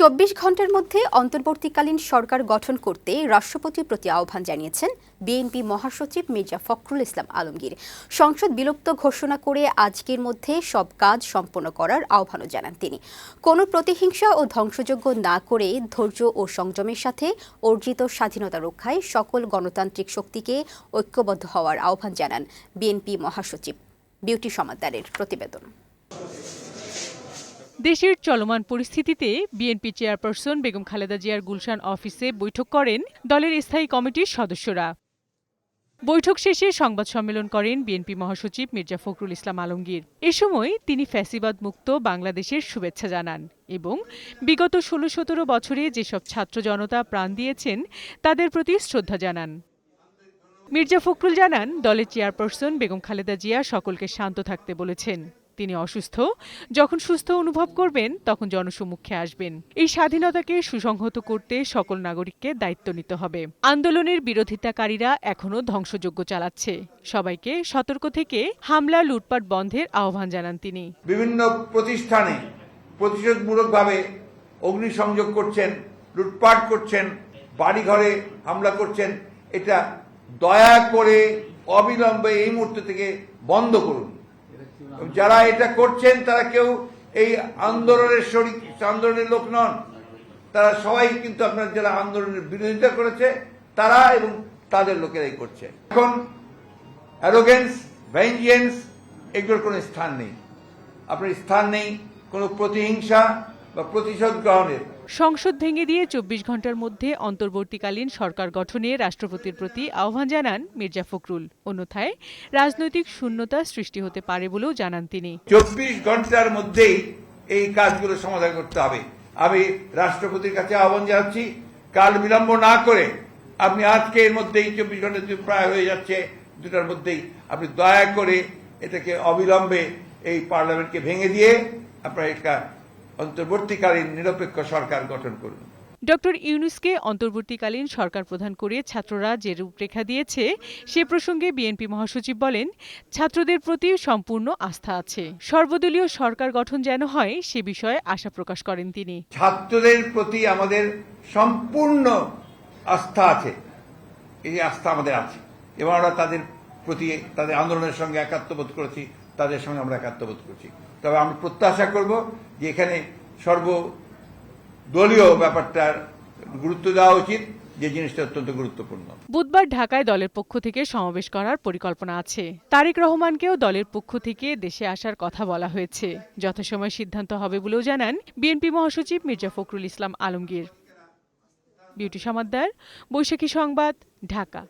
চব্বিশ ঘণ্টার মধ্যে অন্তর্বর্তীকালীন সরকার গঠন করতে রাষ্ট্রপতির প্রতি আহ্বান জানিয়েছেন বিএনপি মহাসচিব মির্জা ফখরুল ইসলাম আলমগীর। সংসদ বিলুপ্ত ঘোষণা করে আজকের মধ্যে সব কাজ সম্পন্ন করার আহ্বানও জানান তিনি। কোনো প্রতিহিংসা ও ধ্বংসযোগ্য না করে ধৈর্য ও সংযমের সাথে অর্জিত স্বাধীনতা রক্ষায় সকল গণতান্ত্রিক শক্তিকে ঐক্যবদ্ধ হওয়ার আহ্বান জানান বিএনপি মহাসচিব। বিউটি সমাদ্দারের প্রতিবেদন। দেশের চলমান পরিস্থিতিতে বিএনপি চেয়ারপারসন বেগম খালেদা জিয়ার গুলশান অফিসে বৈঠক করেন দলের স্থায়ী কমিটির সদস্যরা। বৈঠক শেষে সংবাদ সম্মেলন করেন বিএনপি মহাসচিব মির্জা ফখরুল ইসলাম আলমগীর। এ সময় তিনি ফ্যাসিবাদ মুক্ত বাংলাদেশের শুভেচ্ছা জানান এবং বিগত ষোলো সতেরো বছরে যেসব ছাত্র জনতা প্রাণ দিয়েছেন, তাদের প্রতি শ্রদ্ধা জানান। মির্জা ফখরুল জানান, দলের চেয়ারপারসন বেগম খালেদা জিয়া সকলকে শান্ত থাকতে বলেছেন। তিনি অসুস্থ। যখন সুস্থ অনুভব করবেন, তখন জনসম্মুখে আসবেন। এই স্বাধীনতাকে সুসংহত করতে সকল নাগরিককে দায়িত্ব নিতে হবে। আন্দোলনের বিরোধিতাকারীরা এখনও ধ্বংসযজ্ঞ চালাচ্ছে। সবাইকে সতর্ক থেকে হামলা লুটপাট বন্ধের আহ্বান জানান তিনি। বিভিন্ন প্রতিষ্ঠানে প্রতিশোধমূলকভাবে অগ্নিসংযোগ করছেন, লুটপাট করছেন, বাড়িঘরে হামলা করছেন। এটা দয়া করে অবিলম্বে এই মুহূর্ত থেকে বন্ধ করুন। যারা এটা করছেন, তারা কেউ এই আন্দোলনের শরিক, আন্দোলনের লোক নন। তারা সবাই কিন্তু আপনার যারা আন্দোলনের বিরোধিতা করেছে, তারা এবং তাদের লোকেরাই করছে। এখন অ্যারোগেন্স ভেঞ্জিয়েন্স এগুলোর কোনো স্থান নেই। আপনার স্থান নেই কোনো প্রতিহিংসা বা প্রতিশোধ গ্রহণের। সংসদ ভেঙে দিয়ে চব্বিশ ঘণ্টার মধ্যে অন্তর্বর্তীকালীন সরকার গঠনে রাষ্ট্রপতির প্রতি আহ্বান জানান মির্জা ফখরুল। অন্যথায় রাজনৈতিক শূন্যতা সৃষ্টি হতে পারে বলেও জানান তিনি। চব্বিশ ঘণ্টার মধ্যেই এই কাজগুলো সমাধান করতে হবে। আমি রাষ্ট্রপতির কাছে আহ্বান জানাচ্ছি, কাল বিলম্ব না করে আপনি আজকে এর মধ্যেই চব্বিশ ঘণ্টা প্রায় হয়ে যাচ্ছে, দুটার মধ্যেই আপনি দয়া করে এটাকে অবিলম্বে এই পার্লামেন্টকে ভেঙে দিয়ে আপনার একটা অন্তর্বর্তীকালীন নিরপেক্ষ সরকার গঠন করুন। ডক্টর ইউনুসকে অন্তর্বর্তীকালীন সরকার প্রধান করে ছাত্ররা যে রূপরেখা দিয়েছে সে প্রসঙ্গে বিএনপি মহাসচিব বলেন ছাত্রদের প্রতি সম্পূর্ণ আস্থা আছে। সর্বদলীয় সরকার গঠন যেন হয় সে বিষয়ে আশা প্রকাশ করেন তিনি। ছাত্রদের প্রতি আমাদের সম্পূর্ণ আস্থা আছে। এই আস্থা আমাদের আছে। এবং আমরা তাদের প্রতি তাদের আন্দোলনের সঙ্গে একাত্মবোধ করেছি। তাদের সঙ্গে আমরা একাত্মবোধ করছি। তবে আমরা প্রত্যাশা করব যে এখানে সর্বদলীয় ব্যাপারটার গুরুত্ব দেওয়া উচিত, যে জিনিসটা অত্যন্ত গুরুত্বপূর্ণ। বুধবার ঢাকায় দলের পক্ষ থেকে সমাবেশ করার পরিকল্পনা আছে। তারেক রহমানকেও দলের পক্ষ থেকে দেশে আসার কথা বলা হয়েছে। যথাসময় সিদ্ধান্ত হবে বলেও জানান বিএনপি মহাসচিব মির্জা ফখরুল ইসলাম আলমগীর। বিউটি সমাদ্দার, বৈশাখী সংবাদ, ঢাকা।